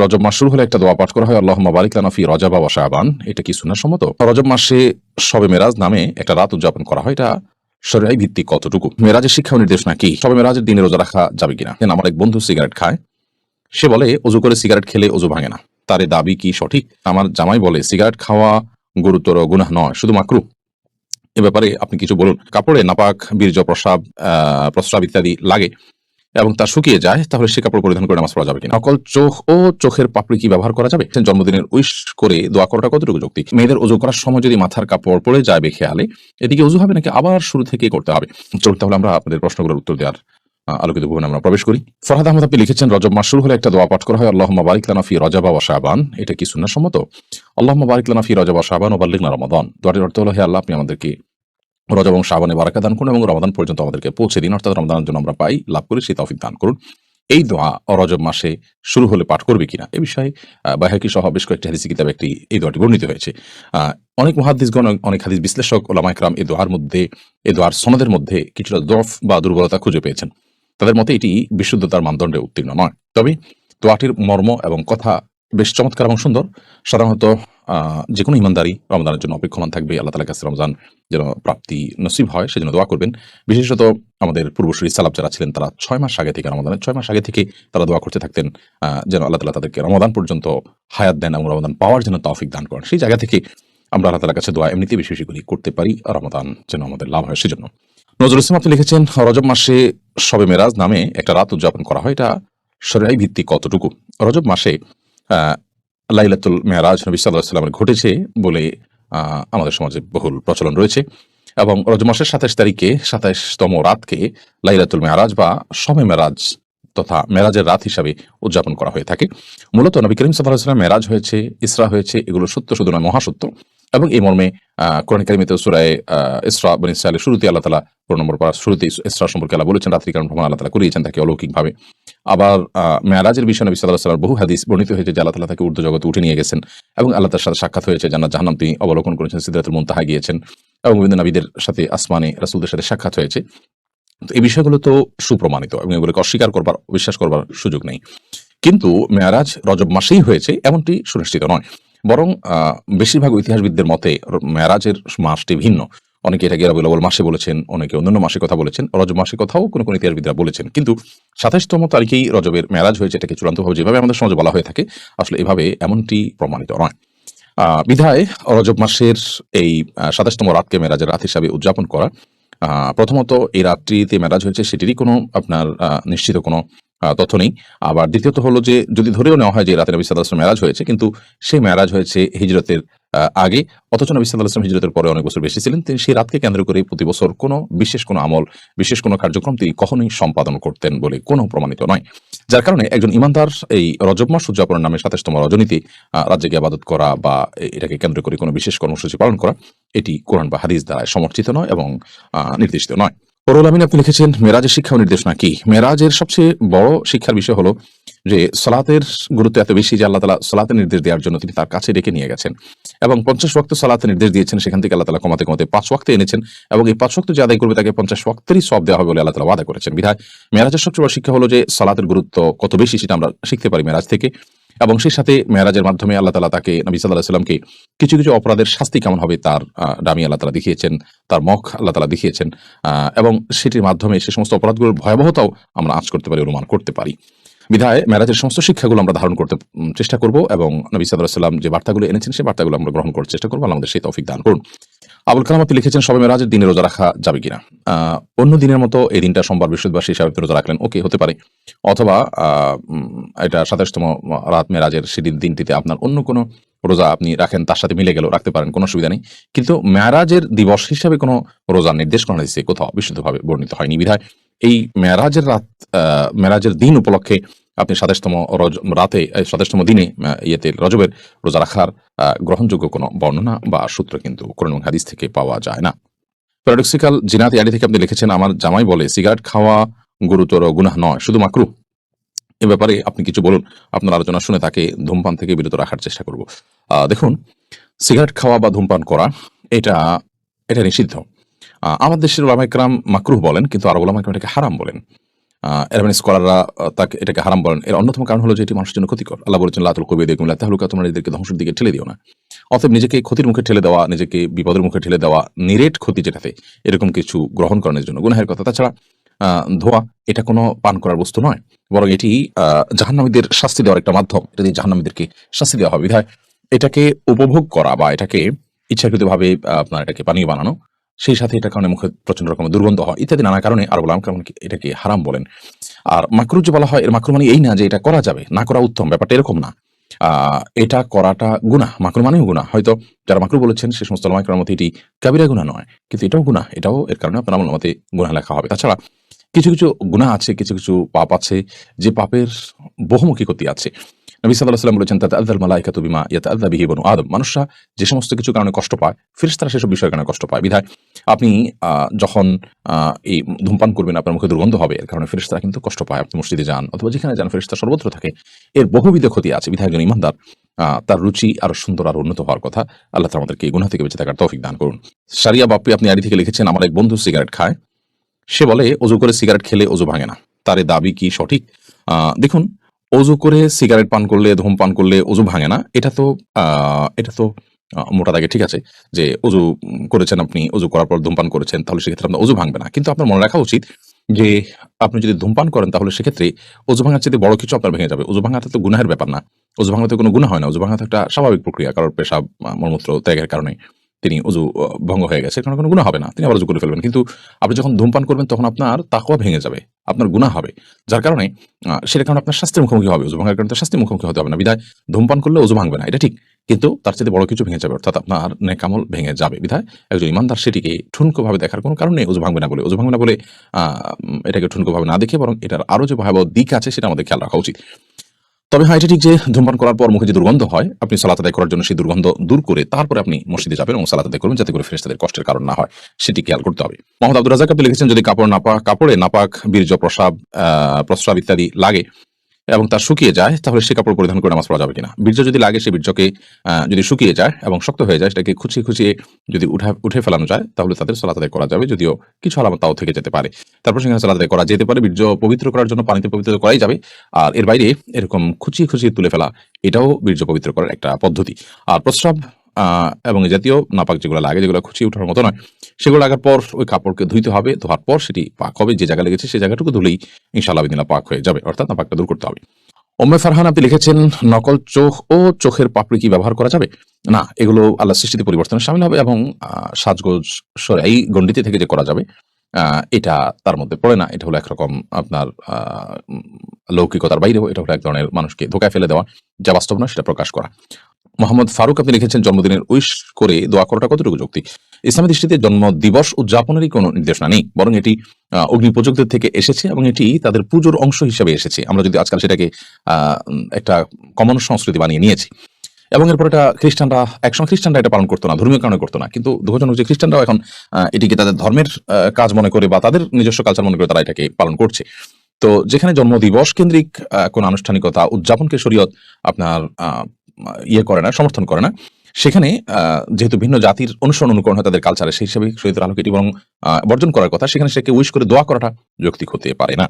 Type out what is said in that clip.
রজব মাস শুরু হলে একটা দোয়া পাঠ করা হয় আল্লাহ বারিক লানা ফি রজব ওয়া শাবান। এটা কি সুন্নাহ সম্মত? রজব মাসে শবে মেরাজ নামে একটা রাত উদযাপন করা হয় এটা শরীরাই ভিত্তিক কতটুকু? মেরাজের শিক্ষা নির্দেশ নাকি? সবে মেরাজের দিনে রোজা রাখা যাবে কিনা? আমার এক বন্ধু সিগারেট খায় সে বলে অজু করে সিগারেট খেলে অজু ভাঙে না। তার দাবি কি সঠিক? আমার জামাই বলে সিগারেট খাওয়া গুরুতর গুনাহ নয় শুধু মাকরু। এ ব্যাপারে আপনি কিছু বলুন। কাপড়ে নাপাক বীর্য প্রস্রাব আহ, প্রস্রাব ইত্যাদি লাগে। এবং তা শুকিয়ে যায়, তাহলে সে কাপড় পরিধান করে নামাজ পড়া যাবে কিনা? নকল চোখ ও চোখের পাপড়ি কি ব্যবহার করা যাবে? জন্মদিনের উইশ করে দোয়া করাটা কতটুকু যুক্তি? মেয়েদের অজু করার সময় যদি মাথার কাপড় পড়ে যায় বেখেয়ালে এদিকে অজু হবে নাকি আবার শুরু থেকে করতে হবে? চলুন তাহলে আমরা আপনাদের প্রশ্নগুলোর উত্তর দেওয়ার আলোকিত ভুবনে আমরা প্রবেশ করি। ফরহাদ আহমদ, আপনি লিখেছেন, রজব মাস শুরু হলে একটা দোয়া পাঠ করা হয় আল্লাহ বারিক লানা ফি রজব ওয়া শাবান। এটা কি সুন্নাহ সম্মত? আল্লাহ বারিক লানা ফি রজব শাবান ও বাল্লিগনা রমাদান। দোয়াটির অর্থ হলো, হে আল্লাহ, আপনি আমাদেরকে রজব এবং শাবানে বারাকা দান করুন এবং রমাদান পর্যন্ত আমাদেরকে পৌঁছে দিন। অর্থাৎ রমাদানের জন্য আমরা পাই, লাভ করি, সেই তৌফিক দান করুন। এই দোয়া রজব মাসে শুরু হলে পাঠ করবে কিনা এ বিষয়ে বাহাকি সহ বেশ কয়েকটি হাদিসি কিতাব একটি এই দোয়াটি বর্ণিত হয়েছে। অনেক মহাদিসগণ অনেক হাদিস বিশ্লেষক ওলামাইকরাম এই দোয়ার মধ্যে এ দোয়ার সনদের মধ্যে কিছুটা দফ বা দুর্বলতা খুঁজে পেয়েছেন। তাদের মতে এটি বিশুদ্ধতার মানদণ্ডে উত্তীর্ণ নয়। তবে দোয়াটির মর্ম এবং কথা বেশ চমৎকার এবং সুন্দর। সাধারণত যে কোনো ইমানদারি রমজানের জন্য অপেক্ষমান থাকবে, আল্লাহ তালা কাছে রমজান যেন প্রাপ্তি নসিব হয়, সেজন্য দোয়া করবেন। বিশেষত আমাদের পূর্বসূরি সালাব যারা ছিলেন, তারা ছয় মাস আগে থেকে রমাদানের ছয় মাস আগে থেকে তারা দোয়া করতে থাকতেন যেন আল্লাহ তালা তাদেরকে রমাদান পর্যন্ত হায়াত দেন এবং রমাদান পাওয়ার জন্য তৌফিক দান করেন। সেই জায়গা থেকে আমরা আল্লাহ তালার কাছে দোয়া এমনিতে বেশি বেশিগুলি করতে পারি রমাদান যেন আমাদের লাভ হয় সেজন্য। নজরুল ইসলাম আপনি লিখেছেন, রজব মাসে শবে মেরাজ নামে একটা রাত উদযাপন করা হয়, এটা শরীরাই ভিত্তি কতটুকু? রজব মাসে লাইলাতুল মেহরাজ নবী সাল্লাহ সাল্লামের ঘটেছে বলে আমাদের সমাজে বহুল প্রচলন রয়েছে। এবং রজ মাসের সাতাশ তারিখে, সাতাশতম রাতকে লাইলাতুল মেয়ারাজ বা সময় মেরাজ তথা মেরাজের রাত হিসাবে উদযাপন করা হয়ে থাকে। মূলত নবী করিম সাল্লাহ সাল্লাম মেরাজ হয়েছে, ইসরা হয়েছে, এগুলো সত্য, শুধু নয়, মহাসত্য। এবং এই মর্মে কোরআন কারিমেতে সুরায় ইসরা, বন ইসরায়েলের শুরুতে আল্লাহ তালা পনেরো নম্বর পারা শুরুতে ইসরা সম্পর্কে আল্লাহ বলেছেন, রাত্রি কারণ ভ্রমণ আল্লাহ তালা করিয়েছেন তাকে অলৌকিকভাবে। আবার মেয়ারাজের বিষয়ে নবী সাল্লাহ সাল্লাম বহু হাদিস বর্ণিত হয়েছে যে আল্লাহ তালা তাকে উর্দু জগতে উঠে নিয়ে গেছেন এবং আল্লাহ তার সাথে সাক্ষাৎ হয়েছে, জান্নাত জাহান্নাম তিনি অবলোকন করেছেন সিদ্ধাতুল মুনতাহা গিয়েছেন এবং বিভিন্ন নবীদের সাথে আসমানে রাসূলদের সাথে সাক্ষাৎ হয়েছে। তো এই বিষয়গুলো তো সুপ্রমাণিত এবং এগুলোকে অস্বীকার করবার বিশ্বাস করবার সুযোগ নেই। কিন্তু মেয়ারাজ রজব মাসেই হয়েছে, এমনটি সুনিশ্চিত নয়। বরং বেশিরভাগ ইতিহাসবিদদের মতে, র- মেয়ারাজের মাসটি ভিন্ন। অনেকে এটাকে রবিউল মাসে বলেছেন, অনেকে অন্যান্য মাসে কথা বলেছেন, রজব মাসের কথাও কোনো কোনো ইতিহাসবিদরা বলেছেন। কিন্তু সাতাশতম তারিখেই রজবের মেয়ারাজ হয়েছে এটাকে চূড়ান্তভাবে যেভাবে আমাদের সমাজে বলা হয়ে থাকে, আসলে এভাবে এমনটি প্রমাণিত নয়। বিধায় রজব মাসের এই সাতাশতম রাতকে মেরাজের রাত হিসাবে উদযাপন করা প্রথমত এই রাত্রিতে মেরাজ হয়েছে, সেটিরই কোনো আপনার নিশ্চিত কোনো তথ্য নেই। আবার দ্বিতীয়ত হলো যে, যদি ধরেও নেওয়া হয় যে, রাতে নবী সাল্লাহ মেরাজ হয়েছে, কিন্তু সেই মেরাজ হয়েছে হিজরতের আগে, অথচ নবী সাল্লাহ হিজরতের পরে অনেক বছর বেশি ছিলেন, তিনি সেই রাতকে কেন্দ্র করে প্রতি বছর কোনো বিশেষ কোনো আমল, বিশেষ কোনো কার্যক্রম তিনি কখনোই সম্পাদন করতেন বলে কোনো প্রমাণিত নয়। যার কারণে একজন ইমানদার এই রজব মাস উদযাপনের নামে সাতাশতম রজনীতি রাজ্যে গিয়ে আবাদত করা বা এটাকে কেন্দ্র করে কোনো বিশেষ কর্মসূচি পালন করা, এটি কোরআন বা হাদিস দ্বারা সমর্থিত নয় এবং নির্দেশিত নয়। পরুল আমিন, আপনি লিখেছেন, মেরাজের শিক্ষা নির্দেশনা কি? মেরাজের সবচেয়ে বড় শিক্ষার বিষয় হলো যে, সলাতের গুরুত্ব এত বেশি যে আল্লাহ তালা সলাতের নির্দেশ দেওয়ার জন্য তিনি তার কাছে ডেকে নিয়ে গেছেন। এবং পঞ্চাশ ওয়াক্ত সলাতের নির্দেশ দিয়েছেন, সেখান থেকে আল্লাহ তালা কমাতে কমাতে পাঁচ ওয়াক্তে এনেছেন এবং এই পাঁচ ওয়াক্ত যে আদায় করবে তাকে পঞ্চাশ ওয়াক্তেরই সব দেওয়া হবে বলে আল্লাহ তালা ওয়াদা করেছেন। বিধায় মেরাজের সবচেয়ে বড় শিক্ষা হলো যে, সলাতের গুরুত্ব কত বেশি সেটা আমরা শিখতে পারি মেরাজ থেকে। এবং সেই সাথে মেরাজের মাধ্যমে আল্লাহ তালা তাকে নবী সাল্লাহ সাল্লামকে কিছু কিছু অপরাধের শাস্তি কেমন হবে তার ডামি আল্লাহ তালা দেখিয়েছেন, তার মখ আল্লাহ তালা দেখিয়েছেন এবং সেটির মাধ্যমে সে সমস্ত অপরাধগুলোর ভয়াবহতাও আমরা আঁচ করতে পারি, অনুমান করতে পারি। বিধায় মেরাজের সমস্ত শিক্ষাগুলো আমরা ধারণ করতে চেষ্টা করব এবং নবী সাল্লাহ সাল্লাম যে বার্তাগুলো এনেছেন সেই বার্তাগুলো আমরা গ্রহণ করার চেষ্টা করব। আমাদের সেই তৌফিক দান করুন। আবুল কালাম আপনি লিখেছেন সবাই মেরাজের দিনে রোজা রাখা যাবে কিনা? অন্য দিনের মতো এই দিনটা সোমবার বৃহস্পতিবাসী হিসাবে রোজা রাখলেন, ওকে, হতে পারে। অথবা এটা সাতাশতম রাত মেরাজের সেদিন, দিনটিতে আপনার অন্য কোনো রোজা আপনি রাখেন, তার সাথে মিলে গেল, রাখতে পারেন, কোনো অসুবিধা নেই। কিন্তু মেয়ারাজের দিবস হিসাবে কোনো রোজা নির্দেশ করা হয়েছে কোথাও বিশুদ্ধভাবে বর্ণিত হয়নি, বিধায় এই মেয়ারাজের রাত মেরাজের দিন উপলক্ষে আপনি সাতাশতম রজ, রাতে সাতাশতম দিনে ইয়েতে রজবের রোজা রাখার গ্রহণযোগ্য কোনো বর্ণনা বা সূত্র কিন্তু কোরআন হাদিস থেকে পাওয়া যায় না। প্যারাডক্সিক্যাল জিনাত ইয়ারি থেকে আপনি লিখেছেন, আমার জামাই বলে, সিগারেট খাওয়া গুরুতর গুনাহ নয়, শুধু মাকরু। এ ব্যাপারে আপনি কিছু বলুন, আপনার আলোচনা শুনে তাকে ধূমপান থেকে বিরত রাখার চেষ্টা করব। দেখুন, সিগারেট খাওয়া বা ধূমপান করা, এটা এটা নিষিদ্ধ। আমার দেশের ওলামাইকরাম মাকরুহ বলেন, কিন্তু আরব ওলামাইকরাম এটাকে হারাম বলেন। এরামেন স্কলাররা তাকে, এটাকে হারাম বলেন। এর অন্যতম কারণ হলো যে এটি মানুষের জন্য ক্ষতিকর। আল্লাহ বলেছেন, লাতুল কবি দেখুন তাহলুকা তোমরা নিজেদেরকে ধ্বংসের দিকে ঠেলে দিও না। অতএব নিজেকে ক্ষতির মুখে ঠেলে দেওয়া, নিজেকে বিপদের মুখে ঠেলে দেওয়া, নিরেট ক্ষতি যেটাতে, এরকম কিছু গ্রহণ করানোর জন্য গুনাহের কথা। তাছাড়া ধোয়া, এটা কোনো পান করার বস্তু নয়। বরং এটি জাহান্নামীদের শাস্তি দেওয়ার একটা মাধ্যম। এটা দিয়ে জাহান্নামীদেরকে শাস্তি দেওয়া হবে। বিধায় এটাকে উপভোগ করা বা এটাকে ইচ্ছাকৃতভাবে আপনার এটাকে পানীয় বানানো সেই সাথে এটা কারণে মুখে প্রচণ্ড রকমের দুর্গন্ধ হয়, ইত্যাদি নানা কারণে আর বললাম কেমন এটাকে হারাম বলেন। আর মাকরু যে বলা হয়, এর মাকরু মানে এই না যে এটা করা যাবে, না করা উত্তম, ব্যাপারটা এরকম না। এটা করাটা গুণা মাকরু মানেও গুণা হয়তো যারা মাকরু বলেছেন, সে সমস্ত লামাইকরার মধ্যে এটি কাবিরা গুণা নয়, কিন্তু এটাও গুণা এটাও এর কারণে আপনার মতে গুণা লেখা হবে। তাছাড়া কিছু কিছু গুণা আছে, কিছু কিছু পাপ আছে, যে পাপের বহুমুখী ক্ষতি আছে। নবী সাল্লাহ বলেছেন তাতে আদাল মালাইকা তুবিমা ইয়াতে আদা বিহি বনু আদম। মানুষরা যে সমস্ত কিছু কারণে কষ্ট পায়, ফেরেশতারা সেসব বিষয়ের কারণে কষ্ট পায়। বিধায় আপনি যখন এই ধূমপান করবেন, আপনার মুখে দুর্গন্ধ হবে, এর কারণে ফেরেশতারা কিন্তু কষ্ট পায়, আপনি মসজিদে যান, অথবা যেখানে যান ফেরেশতা সর্বত্র থাকে। এর বহুবিধ ক্ষতি আছে বিধায় একজন ইমানদার তার রুচি আরও সুন্দর, আর উন্নত হওয়ার কথা, আল্লাহ আমাদেরকে এই গুনাহ থেকে বেঁচে থাকার তৌফিক দান করুন। সারিয়া বাপ্পি আপনি আড়ি থেকে লিখেছেন, আমার এক বন্ধু সিগারেট খায়। সে বলে অজু করে সিগারেট খেলে অজু ভাঙে না। তার দাবি কি সঠিক? দেখুন অজু করে সিগারেট পান করলে, ধূমপান করলে অজু ভাঙে না। এটা তো এটা তো মোটা দাগে ঠিক আছে? যে অজু করেছেন আপনি অজু করার পর ধূমপান করেছেন তাহলে সেক্ষেত্রে আপনার অজু ভাঙবে না। কিন্তু আপনার মনে রাখা উচিত যে আপনি যদি ধূমপান করেন তাহলে সেক্ষেত্রে অজু ভাঙার চেয়ে বড় কিছু আপনার ভেঙে যাবে। অজু ভাঙাতে তো গুনাহের ব্যাপার না। অজু ভাঙাতে কোনো গুনাহ হয় না। অজু ভাঙাতে একটা স্বাভাবিক প্রক্রিয়া। কারোর আহ, মলমূত্র ত্যাগের কারণে তিনি অজু ভঙ্গ হয়ে গেছে। কারণ কোনো গুণা হবে না। তিনি আবার অজু করে ফেলবেন। কিন্তু আপনি যখন ধূমপান করবেন তখন আপনার তাকওয়া ভেঙে যাবে। আপনার গুণা হবে। যার কারণে সেটা কারণে আপনার স্বাস্থ্যের মুখোমুখি হবে। অজু ভাঙার কারণে স্বাস্থ্যের মুখোমুখি হতে হবে না। বিদায় ধূমপান করলে অজু ভাঙবে না। এটা ঠিক। কিন্তু তার চেয়ে বড় কিছু ভেঙে যাবে, অর্থাৎ আপনার নেকামল ভেঙে যাবে। বিধায় একজন ইমানদার সেটিকে ঠুনকো ভাবে দেখার কোনো কারণ অজু ভাঙবে না বলে। অজু ভাঙবে না বলে এটাকে ঠুনকো ভাবে না দেখে বরং এটার আরও যে ভয়াবহ দিক আছে সেটা আমাদের খেয়াল রাখা উচিত। তবে হ্যাঁ এটা ঠিক যে ধূমপান করার পর মুখে যে দুর্গন্ধ হয়, আপনি সালাত আদায় করার জন্য সেই দুর্গন্ধ দূর করে তারপরে আপনি মসজিদে যাবেন এবং সালাত আদায় করবেন যাতে করে ফেরেশতাদের কষ্টের কারণ না হয়। সেটি খেয়াল করতে হবে। মোহাম্মদ আব্দুল রাজাক আপনি লিখেছেন, যদি কাপড় নাপা কাপড়ে নাপাক বীর্য প্রসাব প্রস্রাব ইত্যাদি লাগে এবং তা শুকিয়ে যায়, তাহলে সে কাপড় পরিধান করে নামাজ পড়া যাবে কিনা? বীর্য যদি লাগে, সে বীর্যকে যদি শুকিয়ে যায় এবং শক্ত হয়ে যায়, সেটাকে খুচিয়ে খুচিয়ে যদি উঠা, উঠে ফেলানো যায়, তাহলে তাদের সালাত আদায় করা যাবে, যদিও কিছু আলামত তাও থেকে যেতে পারে। তারপর সেখানে সালাত করা যেতে পারে, বীর্য পবিত্র করার জন্য পানিতে পবিত্র করাই যাবে। আর এর বাইরে এরকম খুচিয়ে খুচিয়ে তুলে ফেলা, এটাও বীর্য পবিত্র করার একটা পদ্ধতি। আর প্রস্রাব এবং জাতীয় নাপাক যেগুলো লাগে, যেগুলো খুঁচিয়ে ওঠার মতো নয়, সেগুলো লাগার পর ওই কাপড়কে ধুইতে হবে, ধোয়ার পর সেটি পাক হবে, যে জায়গা লেগেছে সেই জায়গাটুকু ধুলেই ইনশাআল্লাহ বিদিনা পাক হয়ে যাবে, অর্থাৎ নাপাকটা দূর করতে হবে। ওম্মে ফারহান, আপনি লিখেছেন, নকল চোখ ও চোখের পাপড়ি কি ব্যবহার করা যাবে? না, এগুলো আল্লাহ সৃষ্টিতে পরিবর্তনের সামিল হবে এবং সাজগোজ সরে এই গণ্ডিতে থেকে যে করা যাবে এটা তার মধ্যে পড়ে না। এটা হলো একরকম আপনার লৌকিকতার বাইরেও এটা হলো এক ধরনের মানুষকে ধোকায় ফেলে দেওয়া যা বাস্তব নয় সেটা প্রকাশ করা। মোহাম্মদ ফারুক আপনি লিখেছেন জন্মদিনের উইশ করে দোয়া করাটা কতটুকু যৌক্তিক ইসলামী দৃষ্টিতে জন্ম দিবস উদযাপনেরই কোনো নির্দেশনা নেই বরং এটি আহ, অগ্নিপূজকদের থেকে এসেছে এবং এটি তাদের পুজোর অংশ হিসেবে এসেছে। আমরা যদি আজকাল সেটাকে একটা কমন সংস্কৃতি বানিয়ে নিয়েছি। এবং এরপর এটা খ্রিস্টানরা একসময় খ্রিস্টানরা এটা পালন করতো না ধর্মীয় কারণে করতো না। কিন্তু দুঃখজনক যে খ্রিস্টানরাও এখন এটিকে তাদের ধর্মের কাজ মনে করে বা তাদের নিজস্ব কালচার মনে করে তারা এটাকে পালন করছে। তো যেখানে জন্মদিবস কেন্দ্রিক আহ, কোন আনুষ্ঠানিকতা উদযাপনকে শরীয়ত আপনার ইয়ে করে না সমর্থন করে না। সেখানে যেহেতু ভিন্ন জাতির অনুসরণ অনুকরণ হয় তাদের কালচারে সেই হিসাবে শরীয়তের আলোকে এটি বরং বর্জন করার কথা সেখানে সেকে উইশ করে দোয়া করাটা যৌক্তিক হতে পারে না।